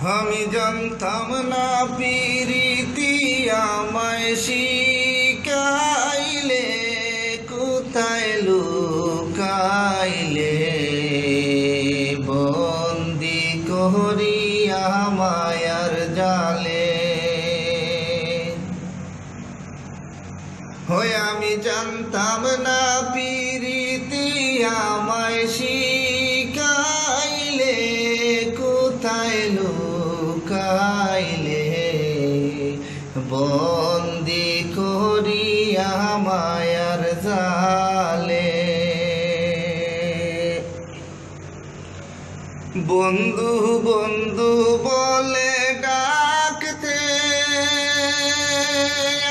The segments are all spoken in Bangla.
আমি জানতাম না পিরিতি আমায় শিকাইলে কোথায় লুকাইলে? বন্দি করিয়া মায়ার জালে। হয় আমি জানতাম না পিরিতি বন্দি করিয়া মায়ার জালে। বন্ধু বন্ধু বলে ডাকতে,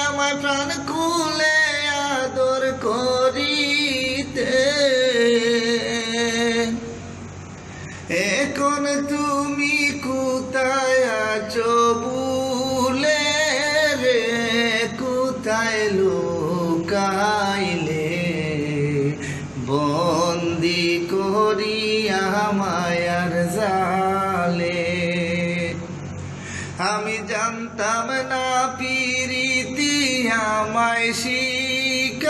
আমার প্রাণ খুলে আদর করিতে। এখন তুমি কোথায় লুকাইলে বন্দি করিয়া মায়ার জালে। আমি জানতাম না পিরিতি আমায় শিখাইলে,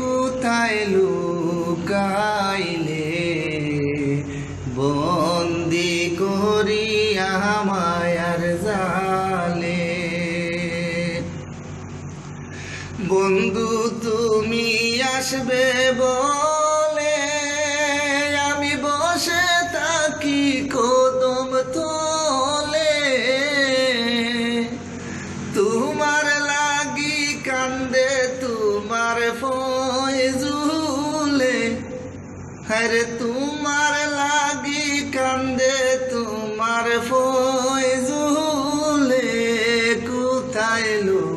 কোথায় লুকাইলে? বন্দি করিয়া মায়ার বন্ধু, তুমি আসবে বলে আমি বসে থাকি কদম তোলে। তোমার লাগি কান্দে, তোমার ফয়জুলে হরে তোমার লাগি কান্দে, তোমার ফয়জুলে কোথায় লুকাইলে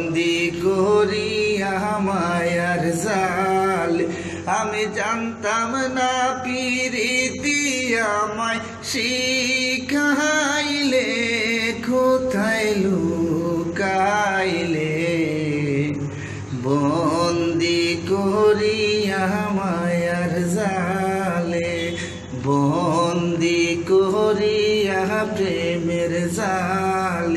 বন্দি করিয়া মায়ার জাল। আমি জানতাম না পিরিতি আমায় শিখাইলে, কোথায় লুকাইলে? বন্দি করিয়া মায়ার জালে, বন্দি করিয়া প্রেমের জাল।